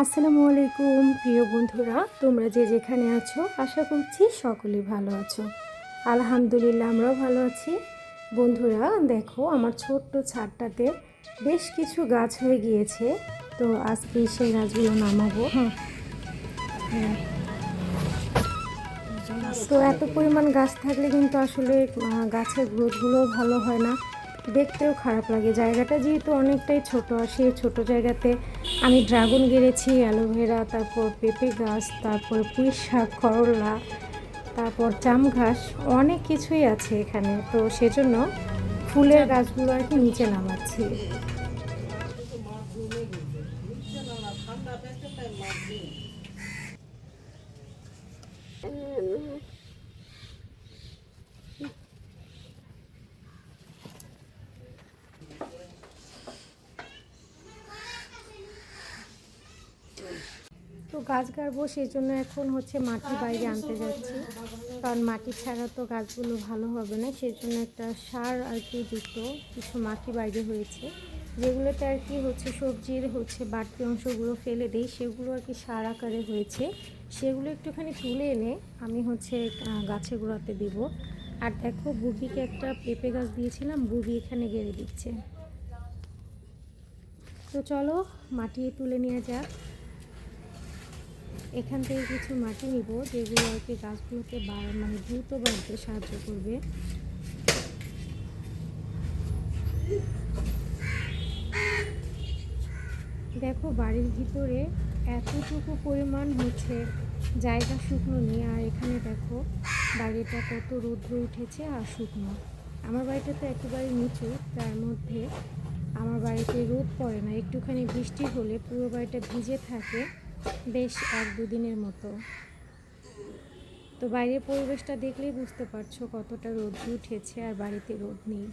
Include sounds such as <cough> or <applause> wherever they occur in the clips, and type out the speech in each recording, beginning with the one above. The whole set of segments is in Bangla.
আসসালামু আলাইকুম প্রিয় বন্ধুরা। তোমরা যে যেখানে আছো আশা করছি সকলেই ভালো আছো। আলহামদুলিল্লাহ আমরাও ভালো আছি। বন্ধুরা দেখো আমার ছোট্ট ছাদটাতে বেশ কিছু গাছ হয়ে গিয়েছে। তো আজকে সেই গাছগুলো নামাবো। হ্যাঁ। তো এত পরিমাণ গাছ থাকলে কিন্তু আসলে গাছের গ্রোথগুলোও ভালো হয় না। দেখতেও খারাপ লাগে। জায়গাটা যেহেতু অনেকটাই ছোট আর সেই ছোট জায়গাতে আমি ড্রাগন গেড়েছি অ্যালোভেরা তারপর পেঁপে গাছ তারপর পুঁই শাক করলা তারপর জাম ঘাস অনেক কিছুই আছে এখানে। তো সেজন্য ফুলের গাছগুলো আর কি নিচে নামাচ্ছি। গাছ গাড়বো সেই জন্য এখন হচ্ছে মাটি বাইরে আনতে যাচ্ছি। কারণ মাটি ছাড়া তো গাছগুলো ভালো হবে না সেই জন্য একটা সার আর কি দিত কিছু মাটি বাইরে হয়েছে। যেগুলোতে আর কি হচ্ছে সবজির হচ্ছে বাড়তি অংশগুলো ফেলে দিই, সেগুলো আর কি সার আকারে হয়েছে। সেগুলো একটুখানি তুলে এনে আমি হচ্ছে গাছের গোড়াতে দিব। আর দেখো বুবিকে একটা পেঁপে গাছ দিয়েছিলাম বুবি এখানে গেড়ে দিচ্ছে। তো চলো, মাটি তুলে নিয়ে যাক। এখান থেকে কিছু মাটি নিব, যেগুলো আর কি গাছগুলোকে মানে দ্রুত বাড়তে সাহায্য করবে। দেখো, বাড়ির ভিতরে এতটুকু পরিমাণ হচ্ছে জায়গা শুকনো নিয়ে আর এখানে দেখো বাড়িটা কত রৌদ্র উঠেছে আর শুকনো। আমার বাড়িটা তো একেবারে নিচু, তার মধ্যে আমার বাড়িতে রোদ পড়ে না, একটুখানি বৃষ্টি হলে পুরো বাড়িটা ভিজে থাকে। বেশ এক দুদিনের মতো। তো বাইরের পরিবেশটা দেখলেই বুঝতে পারছ কতটা রোদ উঠেছে আর বাড়িতে রোদ নেই।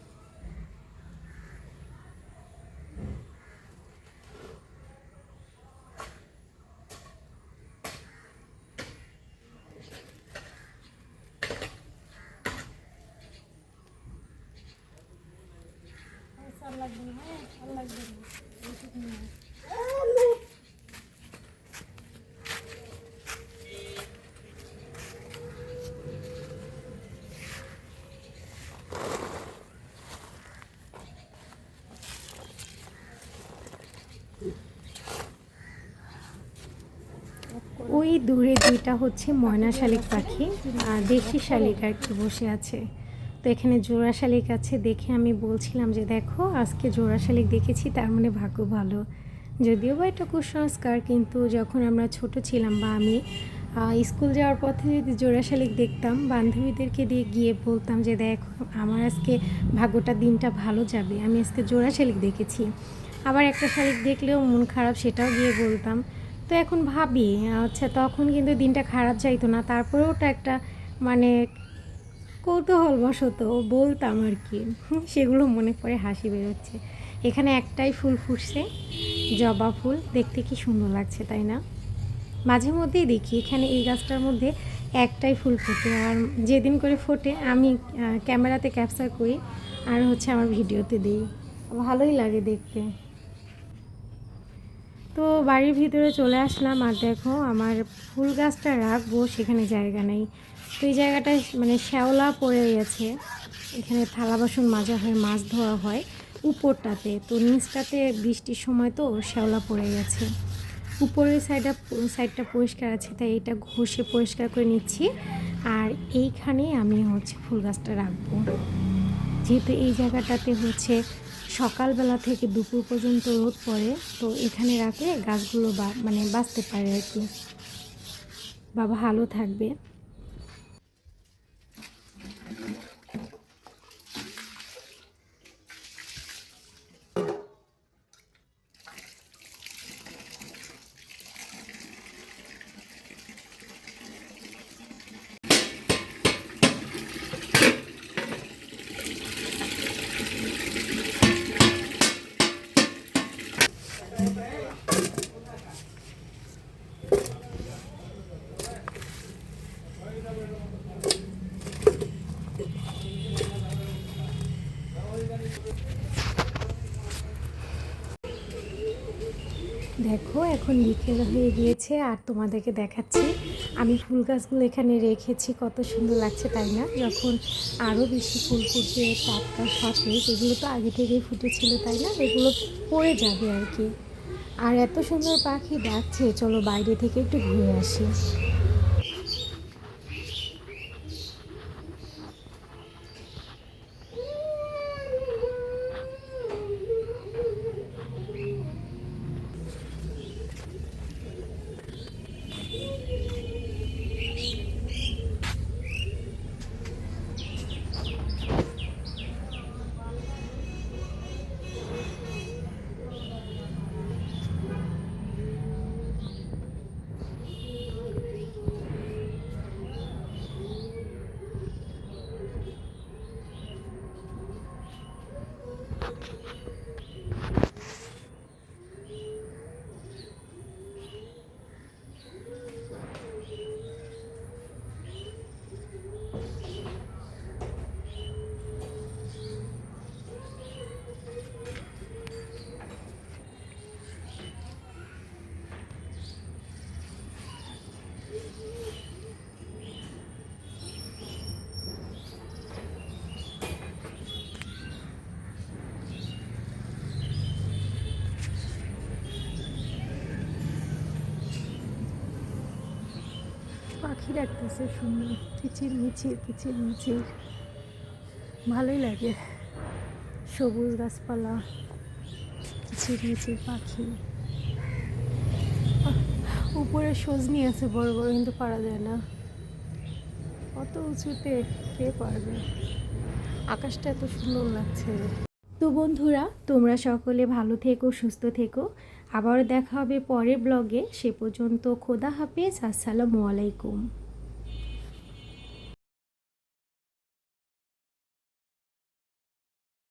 ওই দূরে দুইটা হচ্ছে ময়না শালিক পাখি আর দেশি শালিক আর কি বসে আছে। তো এখানে জোড়া শালিক আছে, দেখে আমি বলছিলাম যে দেখো, আজকে জোড়া শালিক দেখেছি, তার মানে ভাগ্য ভালো। যদিও বা এটা কুসংস্কার, কিন্তু যখন আমরা ছোট ছিলাম বা আমি স্কুল যাওয়ার পথে যদি জোড়া শালিক দেখতাম, বান্ধবীদেরকে দিয়ে গিয়ে বলতাম যে দেখো, আমার আজকে ভাগ্যটা, দিনটা ভালো যাবে, আমি আজকে জোড়া শালিক দেখেছি। আবার একটা শালিক দেখলেও মন খারাপ, সেটাও গিয়ে বলতাম। তো এখন ভাবি আচ্ছা তখন কিন্তু দিনটা খারাপ যাইতো না তারপরে ওটা একটা মানে কৌতূহলবশত বলতাম আর কি। <laughs> সেগুলো মনে পড়ে হাসি বেরোচ্ছে। এখানে একটাই ফুল ফুটছে, জবা ফুল। দেখতে কি সুন্দর লাগছে, তাই না? মাঝে মধ্যেই দেখি, এখানে এই গাছটার মধ্যে একটাই ফুল ফোটে। আর যেদিন করে ফোটে, আমি ক্যামেরাতে ক্যাপচার করি, আর হচ্ছে আমার ভিডিওতে দিই। ভালোই লাগে দেখতে। তো বাড়ির ভিতরে চলে আসলাম আর দেখো আমার ফুল গাছটা রাখব, সেখানে জায়গা নেই। তো এই জায়গাটা মানে শ্যাওলা পড়ে গেছে। এখানে থালা বাসন মাজা হয় মাছ ধোয়া হয় উপরটাতে। তো নিচটাতে বৃষ্টির সময় তো শ্যাওলা পড়ে গেছে। উপরের সাইডটা সাইডটা পরিষ্কার আছে, তাই এটা ঘষে পরিষ্কার করে নিচ্ছি। আর এইখানে আমি হচ্ছে ফুল গাছটা রাখব। যেহেতু এই জায়গাটাতে হচ্ছে সকালবেলা থেকে দুপুর পর্যন্ত রোদ পড়ে, তো এখানে রাখলে গাছগুলো মানে বাঁচতে পারে আর কি। বা ভালো থাকবে। দেখো, এখন বিকেল হয়ে গিয়েছে আর তোমাদেরকে দেখাচ্ছি। আমি ফুল গাছগুলো এখানে রেখেছি, কত সুন্দর লাগছে, তাই না? যখন আরও বেশি ফুল ফুটে টাটকা সতেজ এগুলো তো আগে থেকেই ফুটেছিল, তাই না? এগুলো পড়ে যাবে আর কি। আর এত সুন্দর পাখি ডাকছে, চলো বাইরে থেকে একটু ঘুরে আসি। পাখি ডাকতেছে সুন্দর কিচির মিচির কিচির মিচির ভালোই লাগে। সবুজ গাছপালা কিচির মিচির পাখি। উপরে সজনি আছে বড় বড়, কিন্তু পারা যায় না। অত উঁচুতে কে পারবে? আকাশটা এত সুন্দর লাগছে। তো বন্ধুরা, তোমরা সকলে ভালো থেকো, সুস্থ থেকো। আবার দেখা হবে পরের ব্লগে সে পর্যন্ত খোদা হাফেজ, আসসালামু আলাইকুম।